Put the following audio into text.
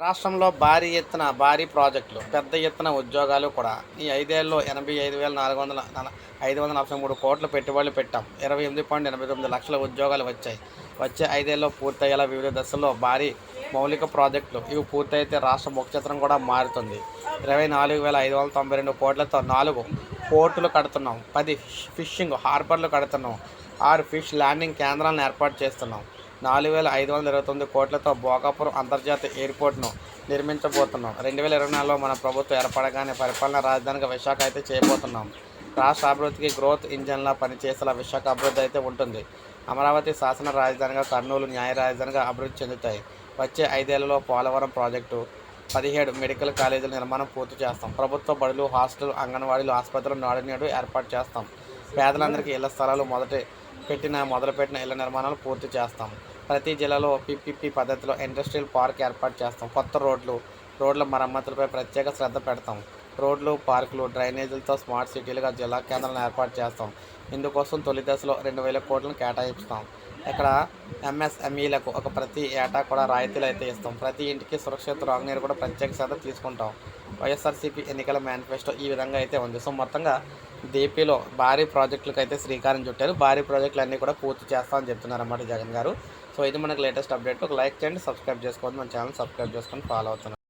రాష్ట్రంలో భారీ ఎత్తున భారీ ప్రాజెక్టులు పెద్ద ఎత్తున ఉద్యోగాలు కూడా. ఈ ఐదేళ్ళలో ఎనభై ఐదు వేల నాలుగు వందల నల- ఐదు వందల నలభై మూడు కోట్ల పెట్టుబడులు పెట్టాం. ఇరవై ఎనిమిది పాయింట్ ఎనభై తొమ్మిది లక్షల ఉద్యోగాలు వచ్చాయి. వచ్చే ఐదేళ్ళలో పూర్తయ్యేలా వివిధ దశల్లో భారీ మౌలిక ప్రాజెక్టులు. ఇవి పూర్తయితే రాష్ట్ర ముఖచిత్రం కూడా మారుతుంది. ఇరవై నాలుగు వేల ఐదు వందల తొంభై రెండు కోట్లతో నాలుగు పోర్టులు కడుతున్నాం. పది ఫిషింగ్ హార్బర్లు కడుతున్నాం. ఆరు ఫిష్ ల్యాండింగ్ కేంద్రాలను ఏర్పాటు చేస్తున్నాం. నాలుగు వేల ఐదు వందల ఇరవై తొమ్మిది కోట్లతో భోగాపురం అంతర్జాతీయ ఎయిర్పోర్ట్ను నిర్మించబోతున్నాం. రెండు వేల ఇరవై నాలుగులో మన ప్రభుత్వం ఏర్పడగానే పరిపాలనా రాజధానిగా విశాఖ అయితే చేయబోతున్నాం. రాష్ట్ర అభివృద్ధికి గ్రోత్ ఇంజన్లా పనిచేసేలా విశాఖ అభివృద్ధి అయితే ఉంటుంది. అమరావతి శాసన రాజధానిగా కర్నూలు న్యాయ రాజధానిగా అభివృద్ధి చెందుతాయి. వచ్చే ఐదేళ్ళలో పోలవరం ప్రాజెక్టు పదిహేడు మెడికల్ కాలేజీల నిర్మాణం పూర్తి చేస్తాం. ప్రభుత్వ బడులు హాస్టల్ అంగన్వాడీలు ఆసుపత్రులు నాడు నేడు ఏర్పాటు చేస్తాం. పేదలందరికీ ఇళ్ళ స్థలాలు మొదటి పెట్టిన మొదలుపెట్టిన ఇళ్ళ నిర్మాణాలు పూర్తి చేస్తాం. ప్రతి జిల్లాలో పిపిపి పద్ధతిలో ఇండస్ట్రియల్ పార్క్ ఏర్పాటు చేస్తాం. కొత్త రోడ్లు రోడ్ల మరమ్మతులపై ప్రత్యేక శ్రద్ధ పెడతాం. రోడ్లు పార్కులు డ్రైనేజీలతో స్మార్ట్ సిటీలుగా జిల్లా కేంద్రాలను ఏర్పాటు చేస్తాం. ఇందుకోసం తొలి దశలో రెండు వేల కోట్లను కేటాయిస్తాం. ఇక్కడ ఎంఎస్ఎంఈలకు ఒక ప్రతి ఏటా కూడా రాయితీలు అయితే ఇస్తాం. ప్రతి ఇంటికి సురక్షిత త్రాగునీరు కూడా ప్రత్యేక శ్రద్ధ తీసుకుంటాం. వైఎస్ఆర్సీపీ ఎన్నికల మేనిఫెస్టో ఈ విధంగా అయితే ఉంది. సో మొత్తంగా దేపీలో భారీ ప్రాజెక్టులకు అయితే శ్రీకారం చుట్టారు. భారీ ప్రాజెక్టులు అన్నీ కూడా పూర్తి చేస్తామని చెప్తున్నారు అన్నమాట జగన్ గారు. సో ఇది మనకు లేటెస్ట్ అప్డేట్. ఒక లైక్ చేయండి సబ్స్క్రైబ్ చేసుకోండి మన ఛానల్ సబ్స్క్రైబ్ చేసుకొని ఫాలో అవుతున్నాం